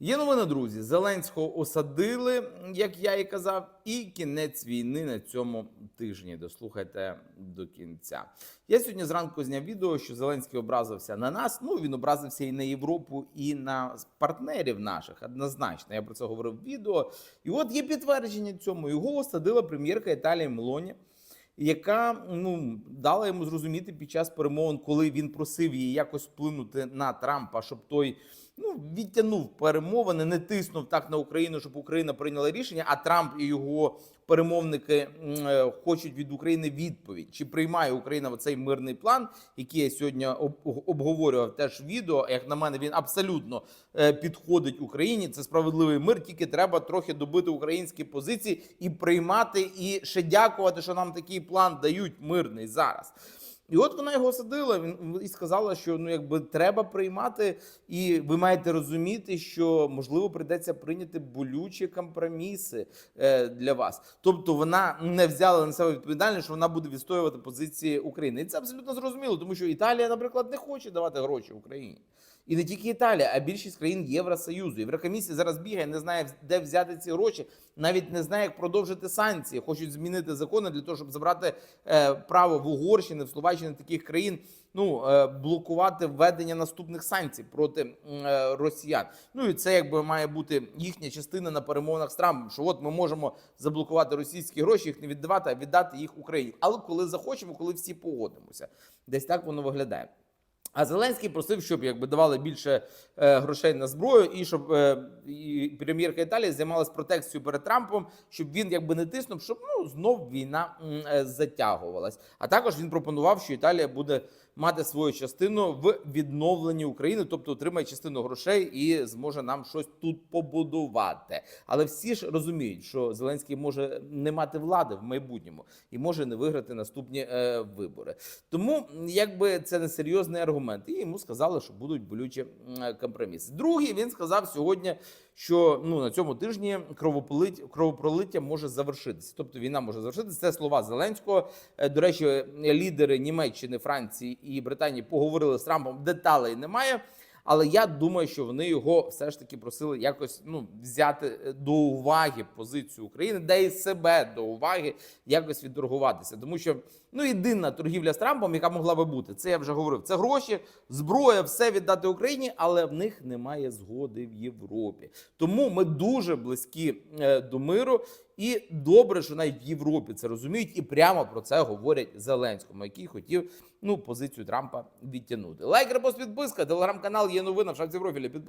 Є новина, друзі. Зеленського осадили, як я і казав, і кінець війни на цьому тижні. Дослухайте до кінця. Я сьогодні зранку зняв відео, що Зеленський образився на нас. Ну він образився і на Європу, і на партнерів наших. Однозначно, я про це говорив в відео. І от є підтвердження цьому. Його осадила прем'єрка Італії Мелоні яка ну дала йому зрозуміти під час перемовин, коли він просив її якось вплинути на Трампа, щоб той ну відтягнув перемовини, не тиснув так на Україну, щоб Україна прийняла рішення. А Трамп і його перемовники е, хочуть від України відповідь, чи приймає Україна цей мирний план, який я сьогодні обговорював теж відео. Як на мене, він абсолютно е, підходить Україні. Це справедливий мир. Тільки треба трохи добити українські позиції і приймати, і ще дякувати, що нам такий план дають мирний зараз. І от вона його садила він і сказала, що ну якби треба приймати, і ви маєте розуміти, що можливо прийдеться прийняти болючі компроміси е, для вас. Тобто вона не взяла на себе відповідальність, що вона буде відстоювати позиції України. І це абсолютно зрозуміло, тому що Італія, наприклад, не хоче давати гроші Україні. І не тільки Італія, а більшість країн Євросоюзу. Єврокомісія зараз бігає, не знає, де взяти ці гроші, навіть не знає, як продовжити санкції. Хочуть змінити закони для того, щоб забрати е, право в Угорщини, в Словаччині таких країн. Ну е, блокувати введення наступних санкцій проти е, росіян. Ну і це якби має бути їхня частина на перемовинах з Трампом. Що от ми можемо заблокувати російські гроші, їх не віддавати, а віддати їх Україні. Але коли захочемо, коли всі погодимося, десь так воно виглядає. А Зеленський просив, щоб якби давали більше е, грошей на зброю, і щоб е, і прем'єрка Італії займалась протекцією перед Трампом, щоб він якби не тиснув, щоб ну знов війна е, затягувалась. А також він пропонував, що Італія буде мати свою частину в відновленні України, тобто отримає частину грошей і зможе нам щось тут побудувати. Але всі ж розуміють, що Зеленський може не мати влади в майбутньому і може не виграти наступні е, вибори. Тому якби це не серйозний аргумент, і йому сказали, що будуть болючі компроміси. Другий він сказав сьогодні, що ну на цьому тижні кровопролиття може завершитися. Тобто війна може завершитися. Це слова Зеленського. Е, До речі, лідери Німеччини, Франції і Британії поговорили з Трампом. Деталей немає. Але я думаю, що вони його все ж таки просили якось ну взяти е, до уваги позицію України, де і себе до уваги якось відторгуватися. Тому що ну єдина торгівля з Трампом, яка могла би бути, це я вже говорив. Це гроші, зброя, все віддати Україні, але в них немає згоди в Європі. Тому ми дуже близькі е, до миру. І добре, що навіть в Європі це розуміють, і прямо про це говорять Зеленському, який хотів ну позицію Трампа відтягнути. Лайк, репост, підписка, телеграм-канал є новина в шахці профілі. Підписуйтесь.